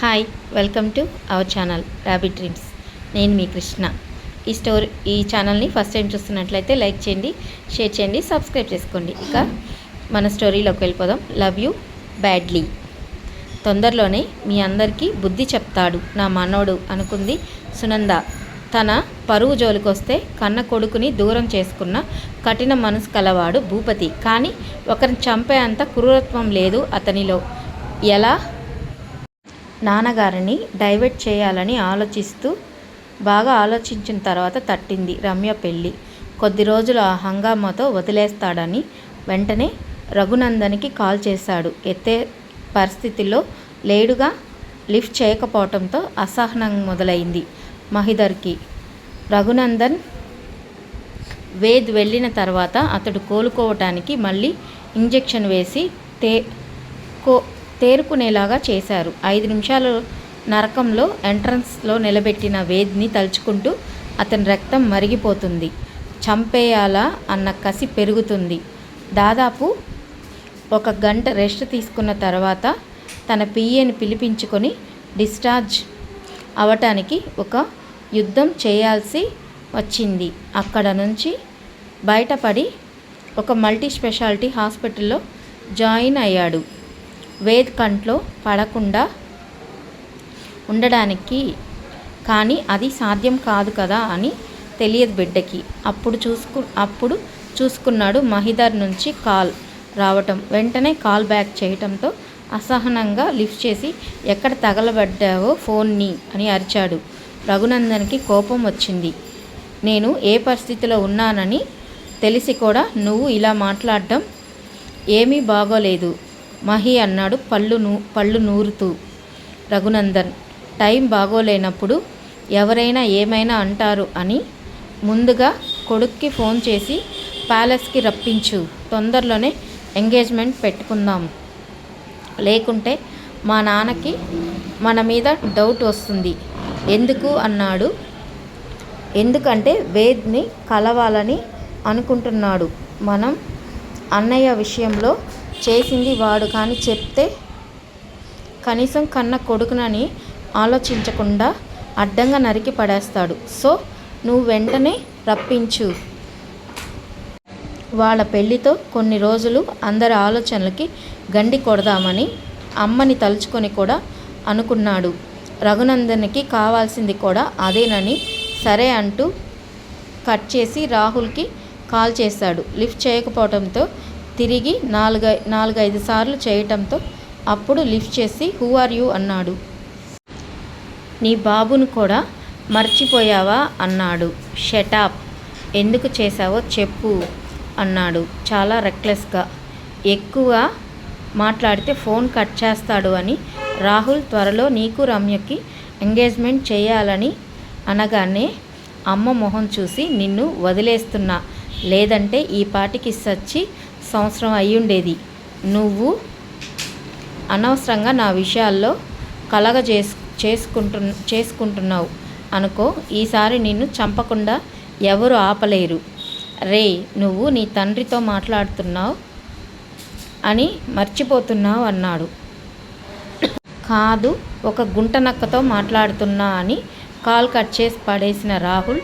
Hi welcome to our channel rabbit dreams. నేను మీ కృష్ణ. ఈ స్టోరీ ఈ ఛానల్ని ఫస్ట్ టైం చూస్తున్నట్లయితే లైక్ చేయండి షేర్ చేయండి సబ్స్క్రైబ్ చేసుకోండి. ఇక మన స్టోరీలోకి వెళ్ళిపోదాం. Love you badly. తొందరలోనే మీ అందరికీ బుద్ధి చెప్తాడు నా మనోడు అనుకుంది సునంద. తన పరువు జోలికొస్తే కన్న కొడుకుని దూరం చేసుకున్న కఠిన మనసు కలవాడు భూపతి. కానీ ఒకరిని చంపే అంత క్రూరత్వం లేదు అతనిలో. ఎలా? నాన్నగారిని డైవర్ట్ చేయాలని ఆలోచిస్తూ బాగా ఆలోచించిన తర్వాత తట్టింది రమ్య పెళ్ళి. కొద్ది రోజులు ఆ హంగామాతో వదిలేస్తాడని వెంటనే రఘునందన్కి కాల్ చేశాడు. ఎత్తే పరిస్థితిలో లేడుగా లిఫ్ట్ చేయకపోవటంతో అసహనం మొదలైంది మహిదర్కి. రఘునందన్ వేద్ వెళ్ళిన తర్వాత అతడు కోలుకోవటానికి మళ్ళీ ఇంజెక్షన్ వేసి తే కో తేరుకునేలాగా చేశారు. ఐదు నిమిషాలు నరకంలో ఎంట్రన్స్లో నిలబెట్టిన వేద్ని తలుచుకుంటూ అతని రక్తం మరిగిపోతుంది. చంపేయాలా అన్న కసి పెరుగుతుంది. దాదాపు ఒక గంట రెస్ట్ తీసుకున్న తర్వాత తన పిఏని పిలిపించుకొని డిశ్చార్జ్ అవటానికి ఒక యుద్ధం చేయాల్సి వచ్చింది. అక్కడ నుంచి బయటపడి ఒక మల్టీ స్పెషాలిటీ హాస్పిటల్లో జాయిన్ అయ్యాడు. వేద్ కంట్లో పడకుండా ఉండడానికి. కానీ అది సాధ్యం కాదు కదా అని తెలియదు బిడ్డకి. అప్పుడు చూసుకు అప్పుడు చూసుకున్నాడు మహిదర్ నుంచి కాల్ రావటం. వెంటనే కాల్ బ్యాక్ చేయటంతో అసహనంగా లిఫ్ట్ చేసి ఎక్కడ తగలబడ్డావో ఫోన్ని అని అరిచాడు. రఘునందన్కి కోపం వచ్చింది. నేను ఏ పరిస్థితిలో ఉన్నానని తెలిసి కూడా నువ్వు ఇలా మాట్లాడడం ఏమీ బాగోలేదు. మహి అన్నాడు పళ్ళు నూ పళ్ళు నూరుతూ. రఘునందన్ టైం బాగోలేనప్పుడు ఎవరైనా ఏమైనా అంటారు అని ముందుగా కొడుక్కి ఫోన్ చేసి ప్యాలెస్కి రప్పించు తొందరలోనే ఎంగేజ్మెంట్ పెట్టుకుందాం. లేకుంటే మా నాన్నకి మన మీద డౌట్ వస్తుంది. ఎందుకు అన్నాడు. ఎందుకంటే వేద్ని కలవాలని అనుకుంటున్నాడు. మనం అన్నయ్య విషయంలో చేసింది వాడు కానీ చెప్తే కనీసం కన్న కొడుకునని ఆలోచించకుండా అడ్డంగా నరికి పడేస్తాడు. సో నువ్వు వెంటనే రప్పించు. వాళ్ళ పెళ్ళితో కొన్ని రోజులు అందరి ఆలోచనలకి గండి కొడదామని అమ్మని తలుచుకొని కూడా అనుకున్నాడు. రఘునందన్కి కావాల్సింది కూడా అదేనని సరే అంటూ కట్ చేసి రాహుల్కి కాల్ చేశాడు. లిఫ్ట్ చేయకపోవడంతో తిరిగి నాలుగై నాలుగైదు సార్లు చేయటంతో అప్పుడు లిఫ్ట్ చేసి హూ ఆర్ యూ? అన్నాడు. నీ బాబును కూడా మర్చిపోయావా? అన్నాడు. షటాప్ ఎందుకు చేశావో చెప్పు అన్నాడు చాలా రెక్లెస్గా. ఎక్కువ మాట్లాడితే ఫోన్ కట్ చేస్తాడు అని రాహుల్ త్వరలో నీకు రమ్యకి ఎంగేజ్మెంట్ చేయాలని అనగానే అమ్మ మొహం చూసి నిన్ను వదిలేస్తున్నా. లేదంటే ఈ పాటికి సచ్చి సంవత్సరం అయ్యుండేది నువ్వు అనవసరంగా నా విషయాల్లో కలగ చేసు చేసుకుంటు చేసుకుంటున్నావు అనుకో. ఈసారి నిన్ను చంపకుండా ఎవరు ఆపలేరు. రే నువ్వు నీ తండ్రితో మాట్లాడుతున్నావు అని మర్చిపోతున్నావు అన్నాడు. కాదు ఒక గుంట నక్కతో మాట్లాడుతున్నా అని కాల్ కట్ చేసి పడేసిన రాహుల్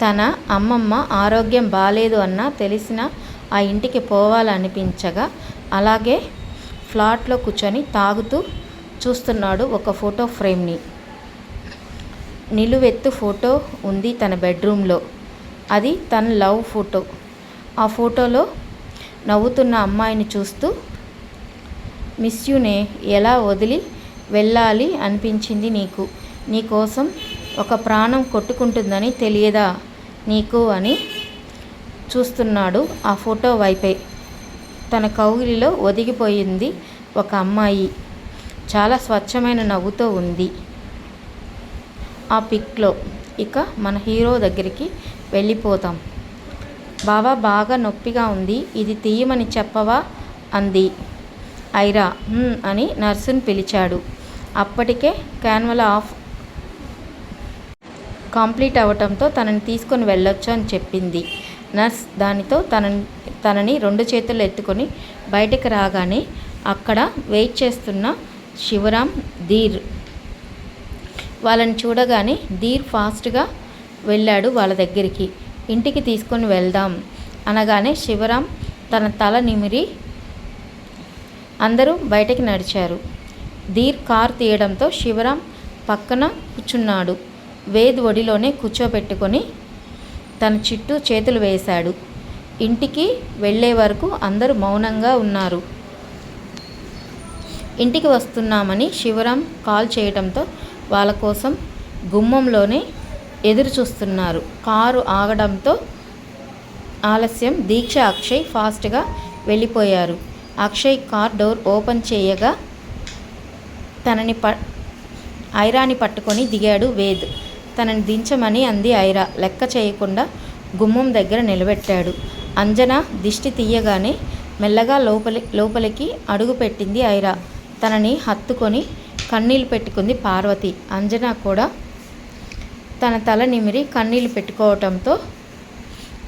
తన అమ్మమ్మ ఆరోగ్యం బాలేదు అన్న తెలిసిన ఆ ఇంటికి పోవాలనిపించగా అలాగే ఫ్లాట్లో కూర్చొని తాగుతూ చూస్తున్నాడు ఒక ఫోటో ఫ్రేమ్ని. నిలువెత్తు ఫోటో ఉంది తన బెడ్రూమ్లో. అది తన లవ్ ఫోటో. ఆ ఫోటోలో నవ్వుతున్న అమ్మాయిని చూస్తూ మిస్ యూనే ఎలా వదిలి వెళ్ళాలి అనిపించింది నీకు? నీకోసం ఒక ప్రాణం కొట్టుకుంటుందని తెలియదా? నీకు అని చూస్తున్నాడు. ఆ ఫోటో వైపే. తన కౌగిలిలో ఒదిగిపోయింది ఒక అమ్మాయి. చాలా స్వచ్ఛమైన నవ్వుతో ఉంది. ఆ పిక్లో ఇక మన హీరో దగ్గరికి వెళ్ళిపోతాం. బాబా బాగా నొప్పిగా ఉంది. ఇది తీయమని చెప్పవా? అంది. ఐరా అని నర్సుని పిలిచాడు. అప్పటికే క్యాన్వల ఆఫ్ కంప్లీట్ అవ్వటంతో తనని తీసుకొని వెళ్ళొచ్చు అని చెప్పింది. నర్స్ దానితో తనని తనని రెండు చేతులు ఎత్తుకొని బయటకు రాగానే అక్కడ వెయిట్ చేస్తున్న శివరాం ధీర్. వాళ్ళని చూడగానే ధీర్ ఫాస్ట్గా వెళ్ళాడు వాళ్ళ దగ్గరికి. ఇంటికి తీసుకొని వెళ్దాం అనగానే శివరాం తన తల నిమిరి అందరూ బయటకి నడిచారు. ధీర్ కార్ తీయడంతో శివరాం పక్కన కూర్చున్నాడు. వేద్ ఒడిలోనే కూర్చోబెట్టుకొని తన చుట్టూ చేతులు వేశాడు. ఇంటికి వెళ్ళే వరకు అందరూ మౌనంగా ఉన్నారు. ఇంటికి వస్తున్నామని శివరాం కాల్ చేయడంతో వాళ్ళ కోసం గుమ్మంలోనే ఎదురు చూస్తున్నారు కారు ఆగడంతో ఆలస్యం దీక్ష అక్షయ్ ఫాస్ట్గా వెళ్ళిపోయారు. అక్షయ్ కార్ డోర్ ఓపెన్ చేయగా తనని ప ఐరాని పట్టుకొని దిగాడు వేద్. తనని దించమని అంది ఐరా. లెక్క చేయకుండా గుమ్మం దగ్గర నిలబెట్టాడు. అంజన దిష్టి తీయగానే మెల్లగా లోపలి లోపలికి అడుగు పెట్టింది ఐరా. తనని హత్తుకొని కన్నీళ్ళు పెట్టుకుంది పార్వతి. అంజన కూడా తన తల నిమిరి కన్నీళ్ళు పెట్టుకోవటంతో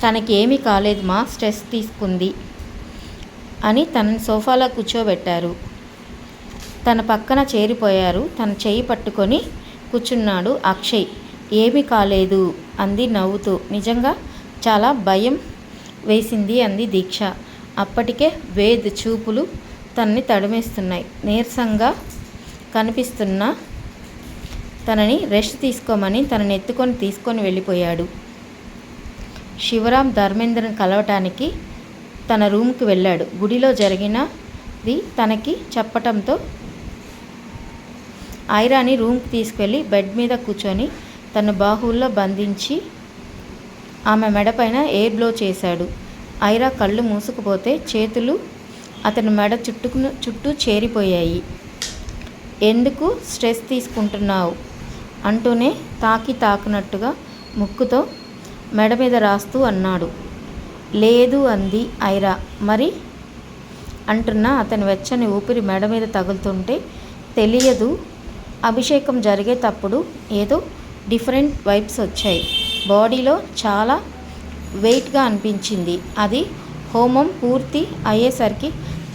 తనకి ఏమీ కాలేదు మా స్ట్రెస్ తీసుకుంది అని తనని సోఫాలో కూర్చోబెట్టారు. తన పక్కన చేరిపోయారు. తన చేయి పట్టుకొని కూర్చున్నాడు అక్షయ్. ఏమీ కాలేదు అంది నవ్వుతూ. నిజంగా చాలా భయం వేసింది అంది దీక్ష. అప్పటికే వేద్ చూపులు తనని తడిమేస్తున్నాయి. నీరసంగా కనిపిస్తున్న తనని రెస్ట్ తీసుకోమని తనని ఎత్తుకొని తీసుకొని వెళ్ళిపోయాడు. శివరాం ధర్మేంద్రని కలవటానికి తన రూమ్కి వెళ్ళాడు. గుడిలో జరిగినది తనకి చెప్పటంతో ఐరాని రూమ్కి తీసుకెళ్ళి బెడ్ మీద కూర్చొని తన బాహువుల్లో బంధించి ఆమె మెడపైన ఎయిర్ బ్లో చేశాడు. ఐరా కళ్ళు మూసుకుపోతే చేతులు అతని మెడ చుట్టుకును చుట్టూ చేరిపోయాయి. ఎందుకు స్ట్రెస్ తీసుకుంటున్నావు? అంటూనే తాకి తాకినట్టుగా ముక్కుతో మెడ మీద రాస్తూ అన్నాడు. లేదు అంది ఐరా. మరి? అంటున్న అతని వెచ్చని ఊపిరి మెడ మీద తగులుతుంటే తెలియదు. అభిషేకం జరిగేటప్పుడు ఏదో డిఫరెంట్ వైబ్స్ వచ్చాయి. బాడీలో చాలా వెయిట్గా అనిపించింది. అది హోమం పూర్తి అయ్యేసరికి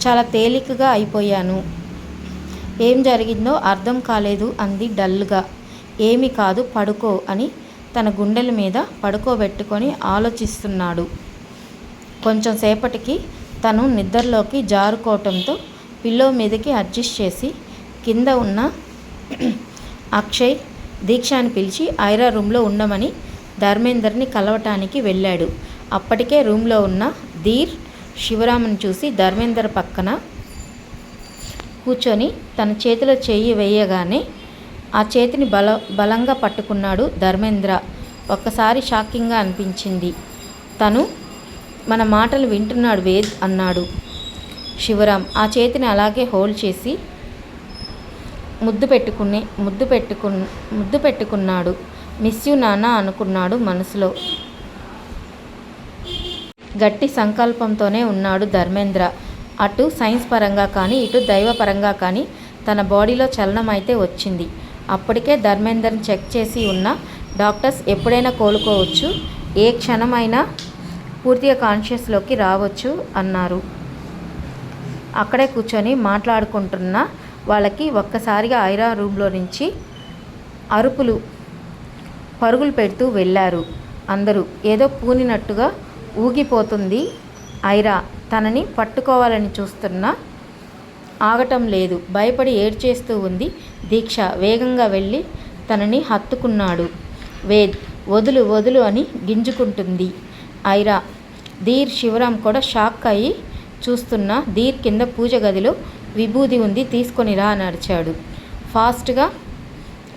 చాలా తేలికగా అయిపోయాను. ఏం జరిగిందో అర్థం కాలేదు అంది డల్గా. ఏమి కాదు పడుకో అని తన గుండెల మీద పడుకోబెట్టుకొని ఆలోచిస్తున్నాడు. కొంచెం సేపటికి తను నిద్రలోకి జారుకోవటంతో పిల్లో మీదకి అడ్జస్ట్ చేసి కింద ఉన్న అక్షయ్ దీక్షాని పిలిచి ఐరా రూమ్లో ఉండమని ధర్మేందర్ని కలవటానికి వెళ్ళాడు. అప్పటికే రూమ్లో ఉన్న ధీర్ శివరాముని చూసి ధర్మేందర్ పక్కన కూర్చొని తన చేతిలో చేయి వేయగానే ఆ చేతిని బల బలంగా పట్టుకున్నాడు ధర్మేంద్ర. ఒక్కసారి షాకింగ్గా అనిపించింది. తను మన మాటలు వింటున్నాడు వేద్ అన్నాడు శివరాం ఆ చేతిని అలాగే హోల్డ్ చేసి ముద్దు పెట్టుకుని ముద్దు పెట్టుకు ముద్దు పెట్టుకున్నాడు. మిస్ యు నానా అనుకున్నాడు మనసులో. గట్టి సంకల్పంతోనే ఉన్నాడు ధర్మేంద్ర. అటు సైన్స్ పరంగా కానీ ఇటు దైవపరంగా కానీ తన బాడీలో చలనం అయితే వచ్చింది. అప్పటికే ధర్మేందర్ని చెక్ చేసి ఉన్న డాక్టర్స్ ఎప్పుడైనా కోలుకోవచ్చు ఏ క్షణమైనా పూర్తిగా కాన్షియస్లోకి రావచ్చు అన్నారు. అక్కడే కూర్చొని మాట్లాడుకుంటున్న వాళ్ళకి ఒక్కసారిగా ఐరా రూమ్లో నుంచి అరుపులు పరుగులు పెడుతూ వెళ్ళారు. అందరూ ఏదో పూనినట్టుగా ఊగిపోతుంది ఐరా. తనని పట్టుకోవాలని చూస్తున్నా ఆగటం లేదు. భయపడి ఏడ్చేస్తూ ఉంది దీక్ష. వేగంగా వెళ్ళి తనని హత్తుకున్నాడు. వేద్ వదులు వదులు అని గింజుకుంటుంది ఐరా. ధీర్ శివరాం కూడా షాక్ అయ్యి చూస్తున్న. ధీర్ కింద పూజ గదిలో విభూది ఉంది తీసుకొని రా నడిచాడు ఫాస్ట్గా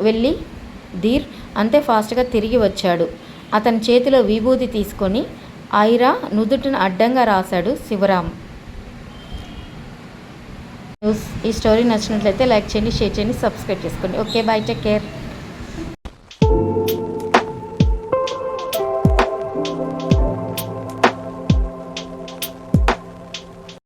వెళ్ళి ధీర్ అంతే ఫాస్ట్గా తిరిగి వచ్చాడు. అతని చేతిలో విభూది తీసుకొని ఐరా నుదుటిని అడ్డంగా రాశాడు శివరాం న్యూస్ ఈ స్టోరీ నచ్చినట్లయితే లైక్ చేయండి షేర్ చేయండి సబ్స్క్రైబ్ చేసుకోండి. Okay bye take care.